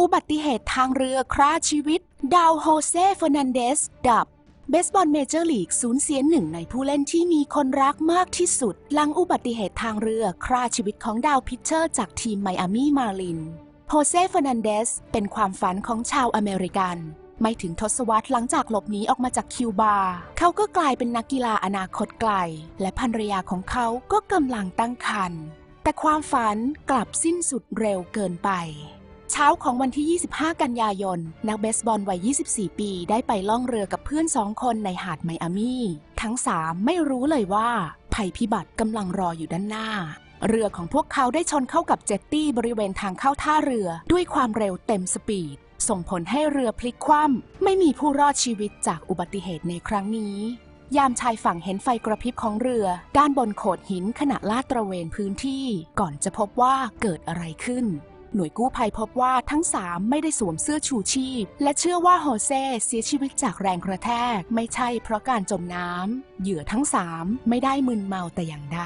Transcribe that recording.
อุบัติเหตุทางเรือฆ่าชีวิต ดาวโฮเซเฟอร์นันเดส ดับ เบสบอลเมเจอร์ลีกสูญเสียหนึ่งในผู้เล่นที่มีคนรักมากที่สุด หลังอุบัติเหตุทางเรือฆ่าชีวิตของดาวพิชเชอร์จากทีมไมอามี่มาลิน โฮเซเฟอร์นันเดส เป็นความฝันของชาวอเมริกัน ไม่ถึงทศวรรษหลังจากหลบหนีออกมาจากคิวบา เขาก็กลายเป็นนักกีฬาอนาคตไกล และภรรยาของเขาก็กำลังตั้งครรภ์แต่ความฝันกลับสิ้นสุดเร็วเกินไป เช้าของวันที่ 25 กันยายน นักเบสบอลวัย 24 ปี ได้ไปล่องเรือกับเพื่อนสองคนในหาดไมอามี่ ทั้งสามไม่รู้เลยว่า ภัยพิบัติกำลังรออยู่ด้านหน้า เรือของพวกเขาได้ชนเข้ากับเจ็ตตี้บริเวณทางเข้าท่าเรือด้วยความเร็วเต็มสปีด ส่งผลให้เรือพลิกคว่ำไม่มีผู้รอดชีวิตจากอุบัติเหตุในครั้งนี้ ยามชายฝั่งเห็นไฟกระพริบของเรือ ด้านบนโขดหินขณะลาดตระเวนพื้นที่ ก่อนจะพบว่าเกิดอะไรขึ้น หน่วยกู้ภัยพบว่าทั้งสามไม่ได้สวมเสื้อชูชีพ และเชื่อว่าโฮเซเสียชีวิตจากแรงกระแทก ไม่ใช่เพราะการจมน้ำเหยื่อทั้งสามไม่ได้มึนเมาแต่อย่างใด